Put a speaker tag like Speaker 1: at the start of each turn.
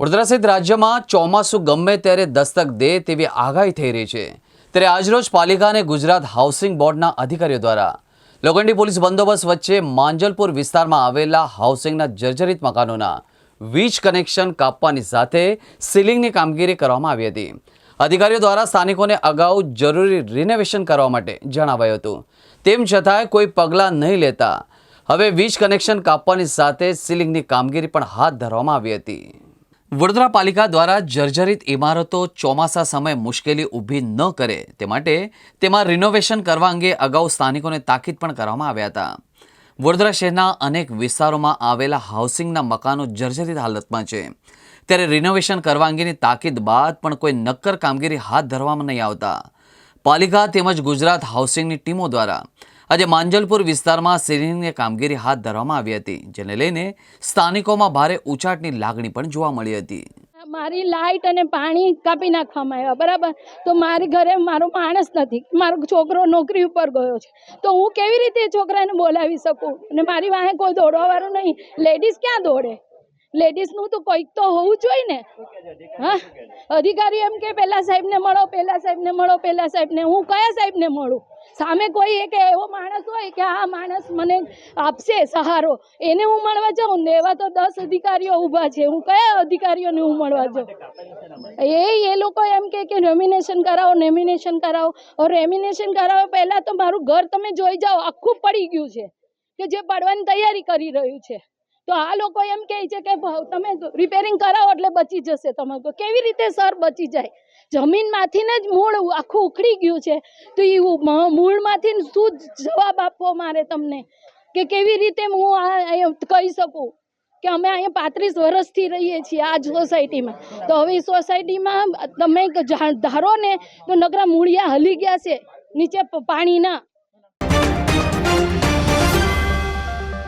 Speaker 1: વડોદરા સહિત રાજ્યમાં ચોમાસું ગમે ત્યારે દસ્તક દે તેવી આગાહી થઈ રહી છે. ત્યારે આજરોજ પાલિકા અને ગુજરાત હાઉસિંગ બોર્ડના અધિકારીઓ દ્વારા લોખંડી પોલીસ બંદોબસ્ત વચ્ચે માંજલપુર વિસ્તારમાં આવેલા હાઉસિંગના જર્જરિત મકાનોના વીજ કનેક્શન કાપવાની સાથે સીલિંગની કામગીરી કરવામાં આવી હતી. અધિકારીઓ દ્વારા સ્થાનિકોને અગાઉ જરૂરી રિનોવેશન કરવા માટે જણાવાયું હતું. તેમ છતાંય કોઈ પગલાં નહીં લેતા હવે વીજ કનેક્શન કાપવાની સાથે સીલિંગની કામગીરી પણ હાથ ધરવામાં આવી હતી. વડોદરા પાલિકા દ્વારા જર્જરિત ઇમારતો ચોમાસા સમયે મુશ્કેલી ઊભી ન કરે તે માટે તેમાં રિનોવેશન કરવા અંગે અગાઉ સ્થાનિકોને તાકીદ પણ કરવામાં આવ્યા હતા. વડોદરા શહેરના અનેક વિસ્તારોમાં આવેલા હાઉસિંગના મકાનો જર્જરિત હાલતમાં છે. ત્યારે રિનોવેશન કરવા અંગેની તાકીદ બાદ પણ કોઈ નક્કર કામગીરી હાથ ધરવામાં નહીં આવતા. પાલિકા તેમજ ગુજરાત હાઉસિંગની ટીમો દ્વારા આજે માંજલપુર વિસ્તારમાં સીલિંગની કામગીરી હાથ ધરવામાં આવી હતી, જેને લઈને સ્થાનિકોમાં ભારે ઉચાટની લાગણી પણ જોવા મળી હતી.
Speaker 2: મારી લાઇટ અને પાણી કાપી નાખવામાં આવ્યા, બરાબર? તો મારી ઘરે મારો માણસ નથી, મારો છોકરો નોકરી ઉપર ગયો છે. તો હું કેવી રીતે છોકરાને બોલાવી શકું? અને મારી વાહે કોઈ દોડવાવાળું નહીં. લેડીઝ ક્યાં દોડે? લેડીઝનું તો કોઈક તો હોવું જોઈએ ને. હા? અધિકારી એમ કે, પેલા સાહેબને મળો, પેલા સાહેબને મળો, પેલા સાહેબને. હું કયા સાહેબને મળું? સામે કોઈ એક એવો માણસ હોય કે આ માણસ મને આપશે સહારો, એને હું મળવા જાઉં ને એવા તો દસ અધિકારીઓ ઊભા છે. હું કયા અધિકારીઓને હું મળવા જાઉં? એ એ લોકો એમ કે રેમિનેશન કરાવો રેમિનેશન કરાવો. રેમિનેશન કરાવો પહેલાં તો મારું ઘર તમે જોઈ જાઓ, આખું પડી ગયું છે. કે જે પડવાની તૈયારી કરી રહ્યું છે. તો આ લોકો એમ કહે છે કે તમે રિપેરિંગ કરાવો એટલે બચી જશે તમારે. કેવી રીતે સર બચી જાય? જમીનમાંથી જ મૂળ આખું ઉખડી ગયું છે. તો એ મૂળમાંથી શું જવાબ આપવો મારે તમને? કે કેવી રીતે હું આ કહી શકું? કે અમે અહીંયા પાંત્રીસ વર્ષથી રહીએ છીએ આ જ સોસાયટીમાં તો હવે સોસાયટીમાં તમે ધારો ને, તો નકરા મૂળિયા હલી ગયા છે. નીચે પાણીના.